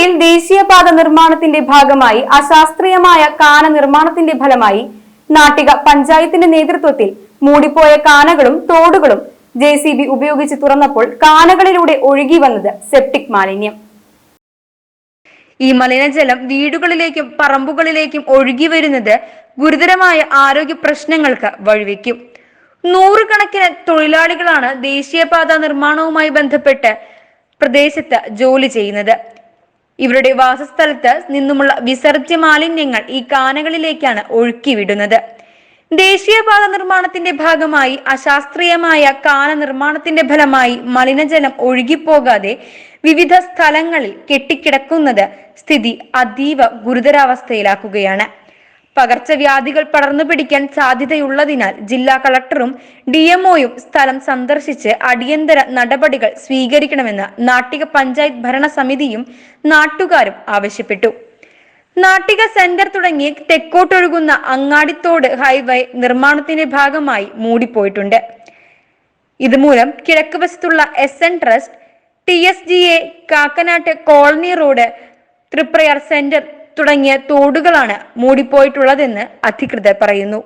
ജില്ലയിൽ ദേശീയപാത നിർമ്മാണത്തിന്റെ ഭാഗമായി അശാസ്ത്രീയമായ കാന നിർമ്മാണത്തിന്റെ ഫലമായി നാട്ടിക പഞ്ചായത്തിന്റെ നേതൃത്വത്തിൽ മൂടിപ്പോയ കാനകളും തോടുകളും ജെ സി ബി ഉപയോഗിച്ച് തുറന്നപ്പോൾ കാനകളിലൂടെ ഒഴുകി വന്നത് സെപ്റ്റിക് മാലിന്യം. ഈ മലിനജലം വീടുകളിലേക്കും പറമ്പുകളിലേക്കും ഒഴുകി വരുന്നത് ഗുരുതരമായ ആരോഗ്യ പ്രശ്നങ്ങൾക്ക് വഴിവെക്കും. നൂറുകണക്കിന് തൊഴിലാളികളാണ് ദേശീയപാത നിർമ്മാണവുമായി ബന്ധപ്പെട്ട് പ്രദേശത്ത് ജോലി ചെയ്യുന്നത്. ഇവരുടെ വാസസ്ഥലത്ത് നിന്നുമുള്ള വിസർജ്യ മാലിന്യങ്ങൾ ഈ കാനകളിലേക്കാണ് ഒഴുക്കിവിടുന്നത്. ദേശീയപാത നിർമ്മാണത്തിന്റെ ഭാഗമായി അശാസ്ത്രീയമായ കാന നിർമ്മാണത്തിന്റെ ഫലമായി മലിനജലം ഒഴുകിപ്പോകാതെ വിവിധ സ്ഥലങ്ങളിൽ കെട്ടിക്കിടക്കുന്നത് സ്ഥിതി അതീവ ഗുരുതരാവസ്ഥയിലാക്കുകയാണ്. പകർച്ചവ്യാധികൾ പടർന്നു പിടിക്കാൻ സാധ്യതയുള്ളതിനാൽ ജില്ലാ കളക്ടറും ഡിഎംഒയും സ്ഥലം സന്ദർശിച്ച് അടിയന്തര നടപടികൾ സ്വീകരിക്കണമെന്ന് നാട്ടിക പഞ്ചായത്ത് ഭരണസമിതിയും നാട്ടുകാരും ആവശ്യപ്പെട്ടു. നാട്ടിക സെന്റർ തുടങ്ങി തെക്കോട്ടൊഴുകുന്ന അങ്ങാടിത്തോട് ഹൈവേ നിർമ്മാണത്തിന്റെ ഭാഗമായി മൂടിപ്പോയിട്ടുണ്ട്. ഇതുമൂലം കിഴക്ക് വശത്തുള്ള S N trust T S G A Kakkanat colony road Triprayar centre തുടങ്ങിയ തോടുകളാണ് മൂടിപ്പോയിട്ടുള്ളതെന്ന് അധികൃതർ പറയുന്നു.